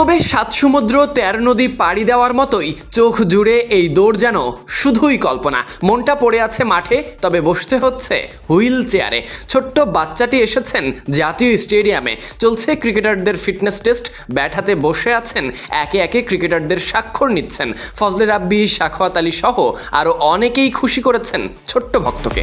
বাস্তবে সাত সমুদ্র, তেরো নদী পাড়ি দেওয়ার মতোই চোখ জুড়ে এই দৌড় যেন শুধুই কল্পনা। মনটা পড়ে আছে মাঠে, তবে বসতে হচ্ছে হুইল চেয়ারে। ছোট্ট বাচ্চাটি এসেছেন জাতীয় স্টেডিয়ামে। চলছে ক্রিকেটারদের ফিটনেস টেস্ট। ব্যাট হাতে বসে আছেন, একে একে ক্রিকেটারদের স্বাক্ষর নিচ্ছেন। ফজলে রাব্বি, শাখওয়াত আলী সহ আরও অনেকেই খুশি করেছেন ছোট্ট ভক্তকে।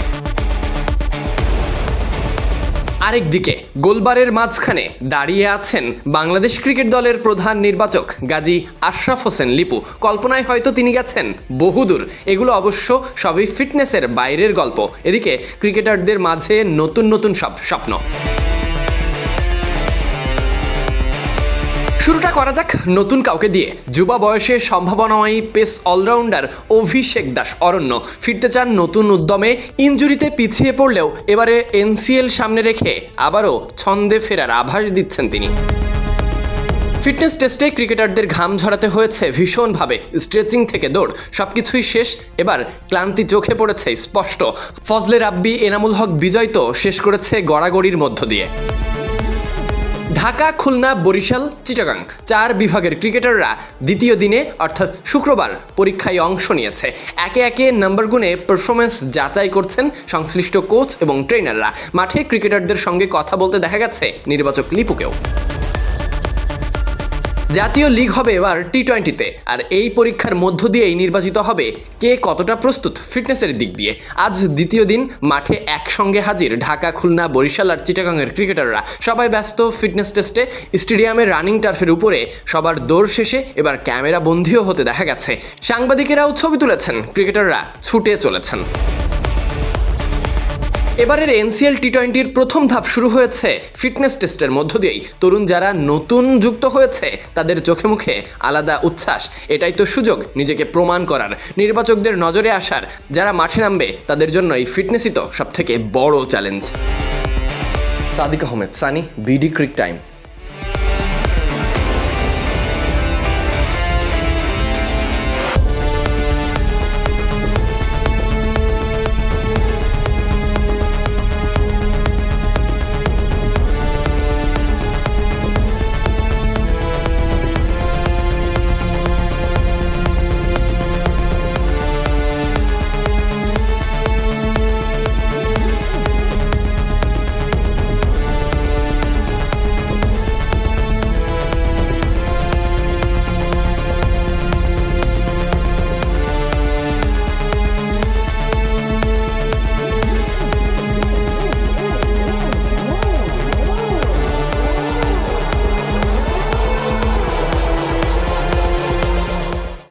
আরেকদিকে গোলবারের মাঝখানে দাঁড়িয়ে আছেন বাংলাদেশ ক্রিকেট দলের প্রধান নির্বাচক গাজী আশরাফ হোসেন লিপু। কল্পনায় হয়তো তিনি গেছেন বহুদূর। এগুলো অবশ্য সবই ফিটনেসের বাইরের গল্প। এদিকে, ক্রিকেটারদের মাঝে নতুন নতুন সব স্বপ্ন। শুরুটা করা যাক নতুন কাউকে দিয়ে। যুবা বয়সে সম্ভাবনাময়ী পেস অলরাউন্ডার অভিষেক দাস অরণ্য। ফিরতে চান নতুন উদ্যমে ইনজুরিতে পিছিয়ে পড়লেও এবারে এনসিএল সামনে রেখে আবারও ছন্দে ফেরার আভাস দিচ্ছেন তিনি। ফিটনেস টেস্টে ক্রিকেটারদের ঘাম ঝরাতে হয়েছে ভীষণভাবে। স্ট্রেচিং থেকে দৌড়, সবকিছুই শেষ। এবার ক্লান্তি চোখে পড়েছে স্পষ্ট। ফজলে রাব্বি, এনামুল হক, বিজয় তো শেষ করেছে গড়াগড়ির মধ্য দিয়ে। ঢাকা, খুলনা, বরিশাল, চিটাগাং চার বিভাগের ক্রিকেটাররা দ্বিতীয় দিনে, অর্থাৎ শুক্রবার, পরীক্ষায় অংশ নিয়েছে। একে একে নাম্বার গুণে পারফরমেন্স যাচাই করছেন সংশ্লিষ্ট কোচ এবং ট্রেনাররা মাঠে ক্রিকেটারদের সঙ্গে কথা বলতে দেখা গেছে নির্বাচক লিপুকেও। জাতীয় লিগ হবে এবার টি টোয়েন্টিতে আর এই পরীক্ষার মধ্য দিয়েই নির্বাচিত হবে কে কতটা প্রস্তুত ফিটনেসের দিক দিয়ে। আজ দ্বিতীয় দিন, মাঠে একসঙ্গে হাজির ঢাকা, খুলনা, বরিশাল আর চিটাগাংয়ের ক্রিকেটাররা। সবাই ব্যস্ত ফিটনেস টেস্টে। স্টেডিয়ামের রানিং টার্ফের উপরে। সবার দৌড় শেষে এবার ক্যামেরা বন্দিও হতে দেখা গেছে। সাংবাদিকেরাও ছবি তুলেছেন। ক্রিকেটাররা ছুটে চলেছেন। এবারের এনসিএল টি টোয়েন্টির প্রথম ধাপ শুরু হয়েছে ফিটনেস টেস্টের মধ্য দিয়েই। তরুণ যারা নতুন যুক্ত হয়েছে, তাদের চোখে মুখে আলাদা উচ্ছ্বাস। এটাই তো সুযোগ, নিজেকে প্রমাণ করার। নির্বাচকদের নজরে আসার, যারা মাঠে নামবে, তাদের জন্য এই ফিটনেসই তো সবথেকে বড় challenge Sadiq Ahmed, Sunny, BD cric time.